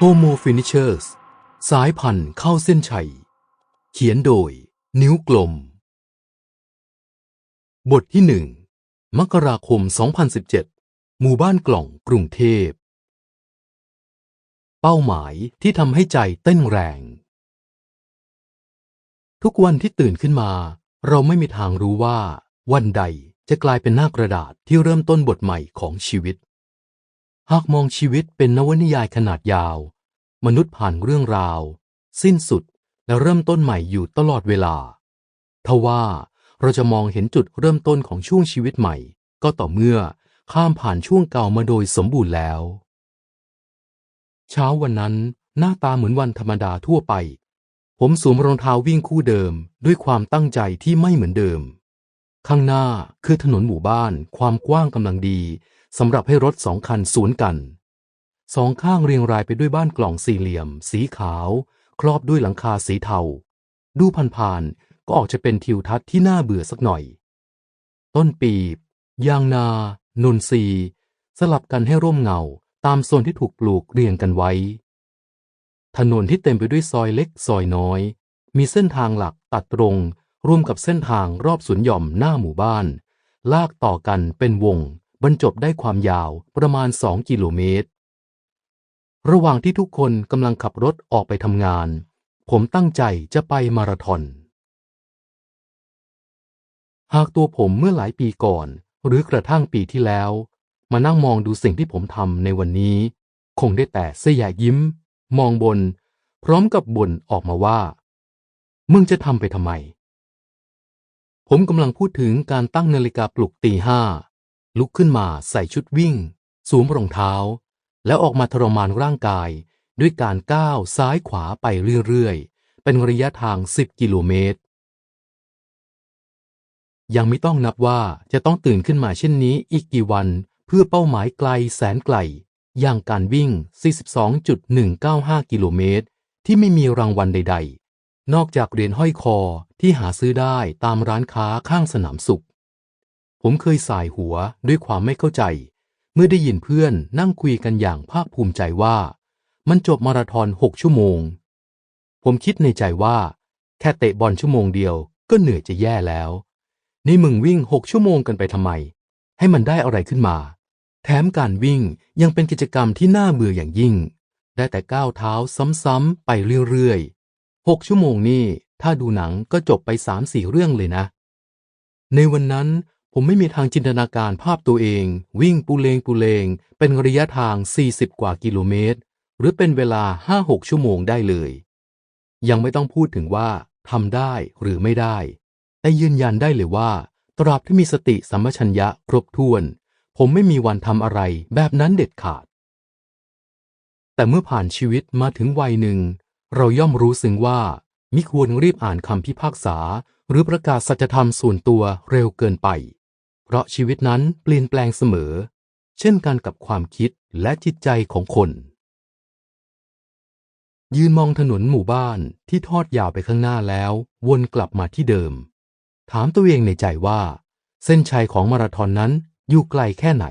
Homo finishers สายพันธุ์เข้าเส้นชัย เขียนโดย นิ้วกลม บทที่หนึ่งมกราคม 2017 หมู่บ้านกล่องกรุงเทพ เป้าหมายที่ทำให้ใจเต้นแรง ทุกวันที่ตื่นขึ้นมา เราไม่มีทางรู้ว่า วันใดจะกลายเป็นหน้ากระดาษที่เริ่มต้นบทใหม่ของชีวิต หากมองชีวิตเป็นนวนิยายขนาดยาว มนุษย์ผ่านเรื่องราว สิ้นสุดและเริ่มต้นใหม่อยู่ตลอดเวลาทว่าเราจะมองเห็นจุดเริ่มต้นของช่วงชีวิตใหม่ ก็ต่อเมื่อข้ามผ่านช่วงเก่ามาโดยสมบูรณ์แล้ว เช้าวันนั้นหน้าตาเหมือนวันธรรมดาทั่วไป ผมสวมรองเท้าวิ่งคู่เดิม ด้วยความตั้งใจที่ไม่เหมือนเดิม ข้างหน้าคือถนนหมู่บ้าน ความกว้างกำลังดี สำหรับให้รถสองคันสวนกัน สองข้างเรียงรายไปด้วยบ้านกล่องสี่เหลี่ยม สีขาว ครอบด้วยหลังคาสีเทา ดูผ่านๆก็ออกจะเป็นทิวทัศน์ที่น่าเบื่อสักหน่อย ต้นปีบยางนานนทรีย์สลับกันให้ร่มเงาตามโซนที่ถูกปลูกเรียงกันไว้ ถนนที่เต็มไปด้วยซอยเล็กซอยน้อย มีเส้นทางหลักตัดตรงร่วมกับเส้นทางรอบสวนหย่อมหน้าหมู่บ้าน ลากต่อกันเป็นวง บรรจบได้ความยาวประมาณสองกิโลเมตร ระหว่างที่ทุกคนกำลังขับรถออกไปทำงาน ผมตั้งใจจะไปมาราธอน หากตัวผมเมื่อหลายปีก่อน หรือกระทั่งปีที่แล้ว มานั่งมองดูสิ่งที่ผมทำในวันนี้ คงได้แต่เสยยิ้ม มองบน พร้อมกับบ่นออกมาว่า มึงจะทำไปทำไมผมกำลังพูดถึงการตั้งนาฬิกาปลุกตีห้า ลุกขึ้นมาใส่ชุดวิ่ง สวมรองเท้า แล้วออกมาทรมานร่างกายด้วยการก้าวซ้ายขวาไปเรื่อยๆ เป็นระยะทาง 10 กิโลเมตร ยังไม่ต้องนับว่าจะต้องตื่นขึ้นมาเช่นนี้อีกกี่วันเพื่อเป้าหมายไกลแสนไกล อย่างการวิ่ง 42.195 กิโลเมตร ที่ไม่มีรางวัลใด ๆ นอกจากเหรียญห้อยคอที่หาซื้อได้ตามร้านค้าข้างสนามสุข ผมเคยสายหัวด้วยความไม่เข้าใจ เมื่อได้ยินเพื่อนนั่งคุยกันอย่างภาคภูมิใจว่า มันจบมาราธอนหกชั่วโมง ผมคิดในใจว่า แค่เตะบอลชั่วโมงเดียวก็เหนื่อยจะแย่แล้ว นี่มึงวิ่งหกชั่วโมงกันไปทำไม ให้มันได้อะไรขึ้นมา แถมการวิ่งยังเป็นกิจกรรมที่น่าเบื่ออย่างยิ่ง ได้แต่ก้าวเท้าซ้ำๆไปเรื่อยๆหกชั่วโมงนี่ถ้าดูหนังก็จบไปสามสี่เรื่องเลยนะ ในวันนั้น ผมไม่มีทางจินตนาการภาพตัวเอง วิ่งปูเลงปูเลง เป็นระยะทาง 40 กว่ากิโลเมตร หรือเป็นเวลา 5-6 ชั่วโมงได้เลย ยังไม่ต้องพูดถึงว่าทำได้หรือไม่ได้ แต่ยืนยันได้เลยว่า ตราบที่มีสติสัมปชัญญะครบถ้วน ผมไม่มีวันทำอะไรแบบนั้นเด็ดขาด แต่เมื่อผ่านชีวิตมาถึงวัยหนึ่ง เราย่อมรู้ซึ้งว่ามิควรรีบอ่านคำพิพากษา หรือประกาศสัจธรรมส่วนตัวเร็วเกินไป ราะชีวิตนั้นเปลี่ยนแปลงเสมอ เช่นกันกับความคิดและจิตใจของคน ยืนมองถนนหมู่บ้านที่ทอดยาวไปข้างหน้าแล้ว วนกลับมาที่เดิม ถามตัวเองในใจว่า เส้นชัยของมาราธอนนั้นอยู่ไกลแค่ไหน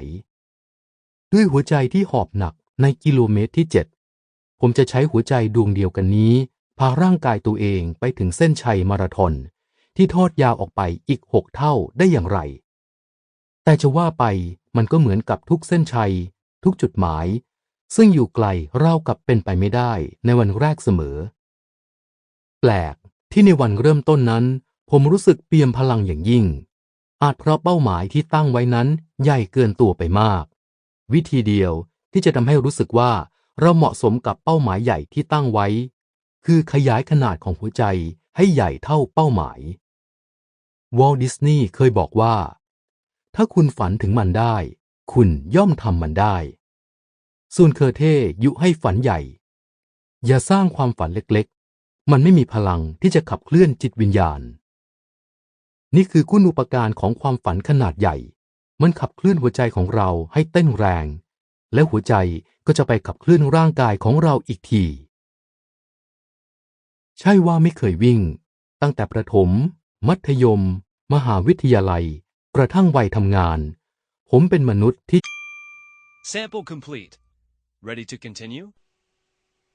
ด้วยหัวใจที่หอบหนักในกิโลเมตรที่7ผมจะใช้หัวใจดวงเดียวกันนี้ พาร่างกายตัวเองไปถึงเส้นชัยมาราธอนที่ทอดยาวออกไปอีกหกเท่าได้อย่างไร แต่จะว่าไปมันก็เหมือนกับทุกเส้นชัย ทุกจุดหมาย ซึ่งอยู่ไกลเล่ากับเป็นไปไม่ได้ในวันแรกเสมอ แปลกที่ในวันเริ่มต้นนั้น ผมรู้สึกเปี่ยมพลังอย่างยิ่ง อาจเพราะเป้าหมายที่ตั้งไว้นั้นใหญ่เกินตัวไปมาก วิธีเดียวที่จะทำให้รู้สึกว่าเราเหมาะสมกับเป้าหมายใหญ่ที่ตั้งไว้ คือขยายขนาดของหัวใจให้ใหญ่เท่าเป้าหมาย วอลดิสนีย์เคยบอกว่า ถ้าคุณฝันถึงมันได้ คุณย่อมทำมันได้ส่วนเคอร์เทยุให้ฝันใหญ่ อย่าสร้างความฝันเล็กๆ มันไม่มีพลังที่จะขับเคลื่อนจิตวิญญาณ นี่คือคุณอุปการของความฝันขนาดใหญ่ มันขับเคลื่อนหัวใจของเราให้เต้นแรง และหัวใจก็จะไปขับเคลื่อนร่างกายของเราอีกที ใช่ว่าไม่เคยวิ่ง ตั้งแต่ประถม มัธยม มหาวิทยาลัย กระทั่งวัยทำงาน ผมเป็นมนุษย์ที่ Sample complete. Ready to continue?